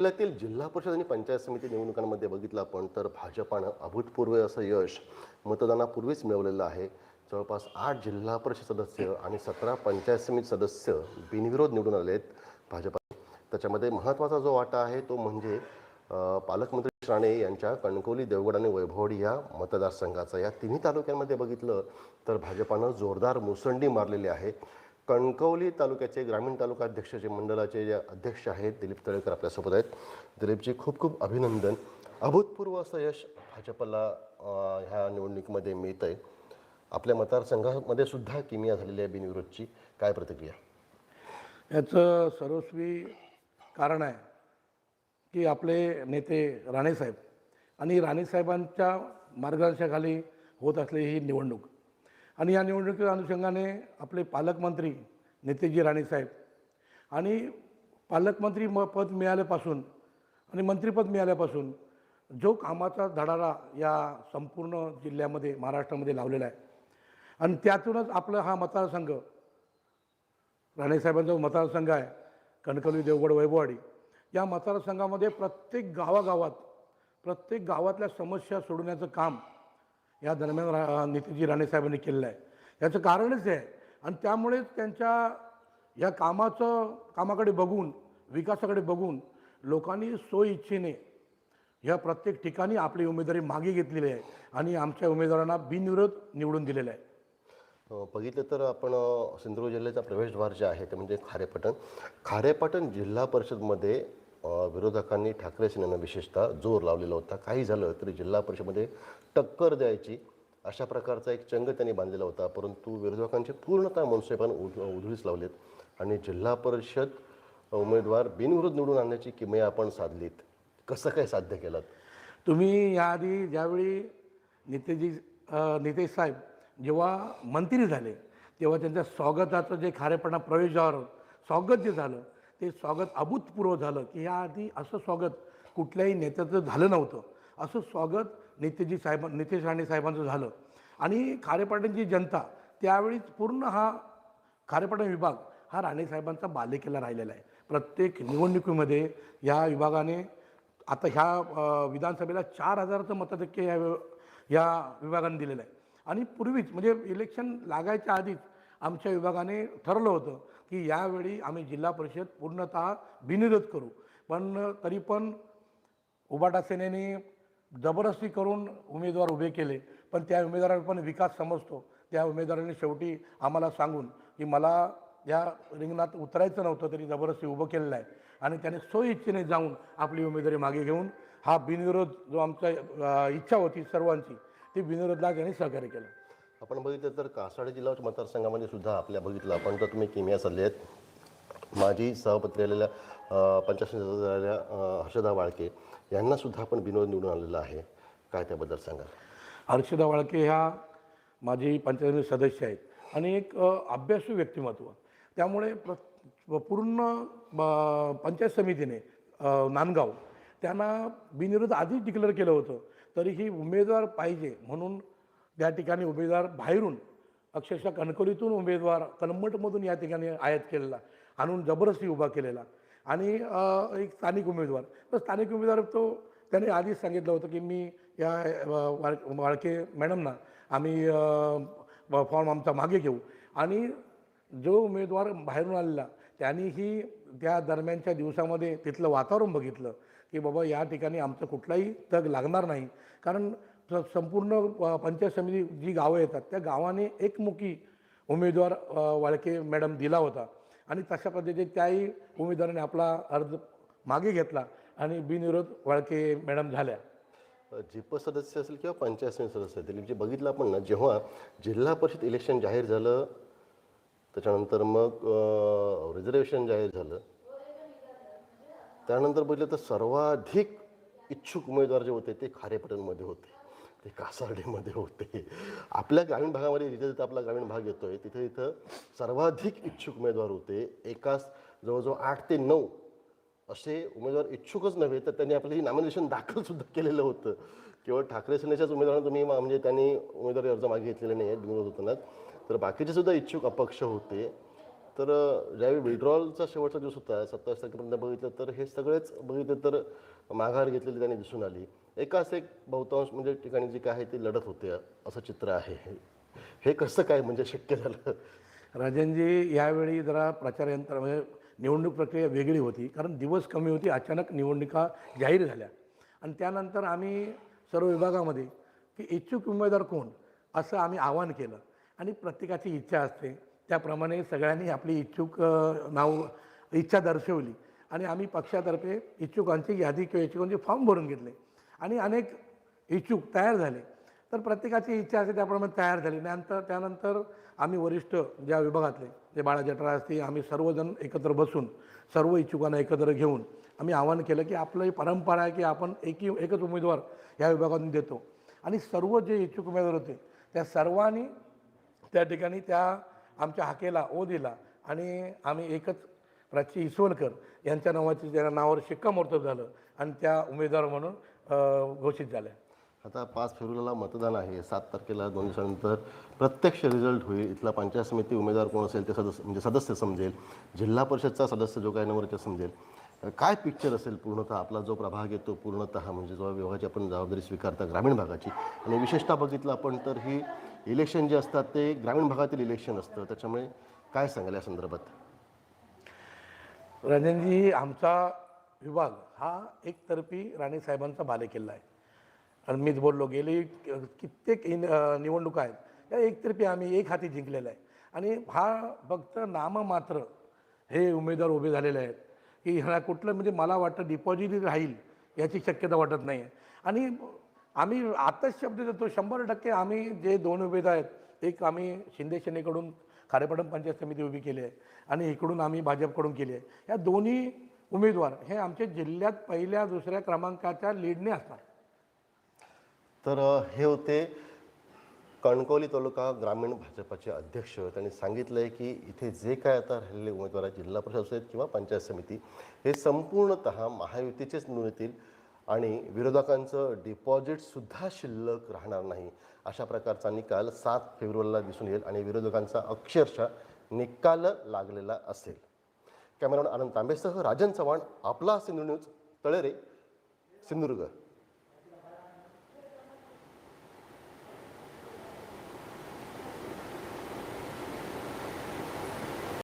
जिल्ह्यातील जिल्हा परिषद आणि पंचायत समिती निवडणुकांमध्ये बघितलं आपण तर भाजपानं अभूतपूर्व असं यश मतदानापूर्वीच मिळवलेलं आहे. जवळपास आठ जिल्हा परिषद सदस्य आणि सतरा पंचायत समिती सदस्य बिनविरोध निवडून आले आहेत भाजपा. त्याच्यामध्ये महत्त्वाचा जो वाटा आहे तो म्हणजे पालकमंत्री राणे यांच्या कणकवली देवगड आणि वैभवड या मतदारसंघाचा. या तिन्ही तालुक्यांमध्ये बघितलं तर भाजपानं जोरदार मुसंडी मारलेली आहे. कणकवली तालुक्याचे ग्रामीण तालुका अध्यक्ष जे मंडळाचे जे अध्यक्ष आहेत दिलीप तळेकर आपल्यासोबत आहेत. दिलीपजी खूप खूप अभिनंदन. अभूतपूर्व असं यश भाजपला ह्या निवडणुकीमध्ये मिळतं आहे आपल्या मतदारसंघामध्ये सुद्धा किमिया झालेली आहे बिनविरोधची. काय प्रतिक्रिया? याचं सर्वस्वी कारण आहे की आपले नेते राणेसाहेब आणि राणेसाहेबांच्या मार्गदर्शनाखाली होत असलेली ही निवडणूक आणि या निवडणुकीच्या अनुषंगाने आपले पालकमंत्री नेतेजी राणेसाहेब आणि पालकमंत्री म पद मिळाल्यापासून आणि मंत्रिपद मिळाल्यापासून जो कामाचा धडारा या संपूर्ण जिल्ह्यामध्ये महाराष्ट्रामध्ये लावलेला आहे. आणि त्यातूनच आपला हा मतदारसंघ राणेसाहेबांचा जो मतदारसंघ आहे कणकवली देवगड वैभववाडी या मतदारसंघामध्ये प्रत्येक गावागावात प्रत्येक गावातल्या समस्या सोडवण्याचं काम या दरम्यान रा नितीजी राणेसाहेबांनी केलेलं आहे. याचं कारणच आहे. आणि त्यामुळेच त्यांच्या या कामाचं कामाकडे बघून विकासाकडे बघून लोकांनी सोयीच्छेने या प्रत्येक ठिकाणी आपली उमेदवारी मागे घेतलेली आहे आणि आमच्या उमेदवारांना बिनविरोध निवडून दिलेलं आहे. बघितलं तर आपण सिंधुदुर्ग जिल्ह्याचा प्रवेशद्वार जे आहे ते म्हणजे खारेपाटण खारेपाटण जिल्हा परिषदमध्ये विरोधकांनी ठाकरे सेनेनं विशेषतः जोर लावलेला होता. काही झालं तरी जिल्हा परिषदमध्ये टक्कर द्यायची. अशा प्रकारचा एक चंग त्यांनी बांधलेला होता. परंतु विरोधकांचे पूर्णतः मनसेपण उध उधळीस लावलेत. आणि जिल्हा परिषद उमेदवार बिनविरोध निवडून आणण्याची किमया आपण साधलीत. कसं काय साध्य केलं? तुम्ही याआधी ज्यावेळी नितेजी नितेश साहेब जेव्हा मंत्री झाले तेव्हा त्यांच्या स्वागताचं जे खारेपणा प्रवेशावर स्वागत जे झालं ते स्वागत अभूतपूर्व झालं की याआधी असं स्वागत कुठल्याही नेत्याचं झालं नव्हतं. असं स्वागत नितेजी साहेब नितेश राणे साहेबांचं झालं. आणि खारेपाटणची जनता त्यावेळीच पूर्ण हा खारेपाटण विभाग हा राणे साहेबांचा बालेकिल्ला राहिलेला आहे. प्रत्येक निवडणुकीमध्ये या विभागाने आता ह्या विधानसभेला चार हजाराचं मतटक्के या या विभागाने दिलेलं आहे. आणि पूर्वीच म्हणजे इलेक्शन लागायच्या आधीच आमच्या विभागाने ठरलं होतं की यावेळी आम्ही जिल्हा परिषद पूर्णतः बिनविरोध करू. पण तरी पण उबाटा सेनेने जबरदस्ती करून उमेदवार उभे केले पण त्या उमेदवाराला पण विकास समजतो. त्या उमेदवाराने शेवटी आम्हाला सांगून की मला या रिंगणात उतरायचं नव्हतं तरी जबरदस्ती उभं केलेलं आहे. आणि त्याने स्वइच्छेने जाऊन आपली उमेदवारी मागे घेऊन हा बिनविरोध जो आमचा इच्छा होती सर्वांची ती बिनविरोधला त्यांनी सहकार्य केलं. आपण बघितलं तर कासाडी जिल्हा मतदारसंघामध्ये सुद्धा आपल्या बघितलं. आपण तर तुम्ही किमिया चालले आहेत. माझी सहपत्री आलेल्या पंचायत झालेल्या हर्षदा वाळके. यांना सुद्धा आपण बिनोद निवडून आणलेलं आहे. काय त्याबद्दल सांगा हर्षदा वाळके ह्या माझी पंचायत सदस्य आहेत आणि एक अभ्यासू व्यक्तिमत्व. त्यामुळे प्र पूर्ण पंचायत समितीने नांदगाव त्यांना बिनविरोध आधीच डिक्लेअर केलं होतं. तरीही उमेदवार पाहिजे म्हणून त्या ठिकाणी उमेदवार बाहेरून अक्षरशः कणकवलीतून उमेदवार कलमटमधून या ठिकाणी आयात केलेला आणून जबरदस्ती उभा केलेला. आणि एक स्थानिक उमेदवार. तर स्थानिक उमेदवार तो त्याने आधीच सांगितलं होतं की मी या वाळ वाळके मॅडमना आम्ही फॉर्म आमचा मागे घेऊ. आणि जो उमेदवार बाहेरून आलेला त्यांनीही त्या दरम्यानच्या दिवसामध्ये तिथलं वातावरण बघितलं की बाबा या ठिकाणी आमचं कुठलाही तग लागणार नाही. कारण संपूर्ण पंचायत समिती जी गावं येतात त्या गावाने एकमुखी उमेदवार वाळके मॅडम दिला होता. आणि तशा पद्धतीने त्याही उमेदवाराने आपला अर्ज मागे घेतला आणि बिनविरोध वाळके मॅडम झाल्या. जिप सदस्य असेल किंवा पंचायत समिती सदस्य असेल जे म्हणजे बघितलं आपण ना जेव्हा जिल्हा परिषद इलेक्शन जाहीर झालं त्याच्यानंतर मग रिझर्वेशन जाहीर झालं. त्यानंतर बघितलं तर सर्वाधिक इच्छुक उमेदवार जे होते ते खारेपटणमध्ये होते. ते कासार्डेमध्ये होते. आपल्या ग्रामीण भागामध्ये जिथे जिथे आपला ग्रामीण भाग येतोय तिथे तिथं सर्वाधिक इच्छुक उमेदवार होते एकाच जवळजवळ आठ ते नऊ असे उमेदवार इच्छुकच नव्हे तर त्यांनी आपलं ही नामिनेशन दाखल सुद्धा केलेलं होतं. केवळ ठाकरे सेनेच्याच उमेदवारांना तुम्ही मा- म्हणजे त्यांनी उमेदवारी अर्ज मागे घेतलेले नाही आहेत बिनविरोध होताना तर बाकीचे सुद्धा इच्छुक अपक्ष होते. तर ज्यावेळी विड्रॉलचा शेवटचा दिवस होता सत्तावीस तारखेपर्यंत बघितलं तर हे सगळेच बघितलं तर माघार घेतलेली त्यांनी दिसून आली. एकाच एक बहुतांश म्हणजे ठिकाणी जी काय आहे ती लढत होते असं चित्र आहे. हे कसं काय म्हणजे शक्य झालं? राजनजी यावेळी जरा प्रचार यंत्र म्हणजे निवडणूक प्रक्रिया वेगळी होती कारण दिवस कमी होती अचानक निवडणुका जाहीर झाल्या. आणि त्यानंतर आम्ही सर्व विभागामध्ये की इच्छुक उमेदवार कोण असं आम्ही आवाहन केलं. आणि प्रत्येकाची इच्छा असते. त्याप्रमाणे सगळ्यांनी आपली इच्छुक नाव इच्छा दर्शवली. आणि आम्ही पक्षातर्फे इच्छुकांची यादी किंवा इच्छुकांचे फॉर्म भरून घेतले. आणि अनेक इच्छुक तयार झाले. तर प्रत्येकाची इच्छा असते त्याप्रमाणे तयार झाली. नंतर त्यानंतर आम्ही वरिष्ठ ज्या विभागातले जे बाळा जठरा असतील आम्ही सर्वजण एकत्र बसून सर्व इच्छुकांना एकत्र घेऊन आम्ही आवाहन केलं की आपलं ही परंपरा आहे की आपण एकी एकच उमेदवार ह्या विभागातून देतो. आणि सर्व जे इच्छुक उमेदवार होते त्या सर्वांनी त्या ठिकाणी त्या आमच्या हाकेला ओ दिला आणि आम्ही एकच प्राची इसवणकर यांच्या नावाची त्या नावावर शिक्कामोर्तब झालं आणि त्या उमेदवार म्हणून घोषित झाल्या. आता पाच फेब्रुवारीला मतदान आहे. सात तारखेला दोन दिवसानंतर प्रत्यक्ष रिझल्ट होईल. इथला पंचायत समिती उमेदवार कोण असेल ते सदस्य म्हणजे सदस्य समजेल. जिल्हा परिषदचा सदस्य जो काय नंबर समजेल. काय पिक्चर असेल पूर्णतः? आपला जो प्रभाग येतो पूर्णतः म्हणजे जो विभागाची आपण जबाबदारी स्वीकारता ग्रामीण भागाची. आणि विशेषतः बघितलं आपण तर ही इलेक्शन जे असतात ते ग्रामीण भागातील इलेक्शन असतं. त्याच्यामुळे काय सांगाल या संदर्भात? राजनजी आमचा विभाग हा एकतर्फी राणेसाहेबांचा बालेकिल्ला आहे. आणि मीच बोललो गेली कित्येक निवडणुका आहेत या एकतर्फी आम्ही एक हाती जिंकलेला आहे. आणि हा फक्त नाममात्र हे उमेदवार उभे झालेले आहेत की ह्याला कुठलं म्हणजे मला वाटतं डिपॉझिट राहील याची शक्यता वाटत नाही आहे आणि आम्ही आताच शब्द देतो शंभर टक्के आम्ही जे दोन उमेदवार आहेत एक आम्ही शिंदे सेनेकडून खारेपाटण पंचायत समिती उभी केली आहे आणि इकडून आम्ही भाजपकडून केली आहे. या दोन्ही उमेदवार. हे आमच्या जिल्ह्यात पहिल्या दुसऱ्या क्रमांकाच्या लीडने असतात. तर हे होते कणकवली तालुका ग्रामीण भाजपाचे अध्यक्ष. त्यांनी सांगितलं आहे की इथे जे काय आता राहिलेले उमेदवार आहेत जिल्हा परिषद किंवा पंचायत समिती हे संपूर्णतः महायुतीचेच निवडून येतील आणि विरोधकांचं डिपॉझिटसुद्धा शिल्लक राहणार नाही. अशा प्रकारचा निकाल सात फेब्रुवारीला दिसून येईल आणि विरोधकांचा अक्षरशः निकाल लागलेला असेल. कॅमेरामॅन आनंद तांबेसह राजन चव्हाण आपला सिंधू न्यूज तळेरे सिंधुदुर्ग.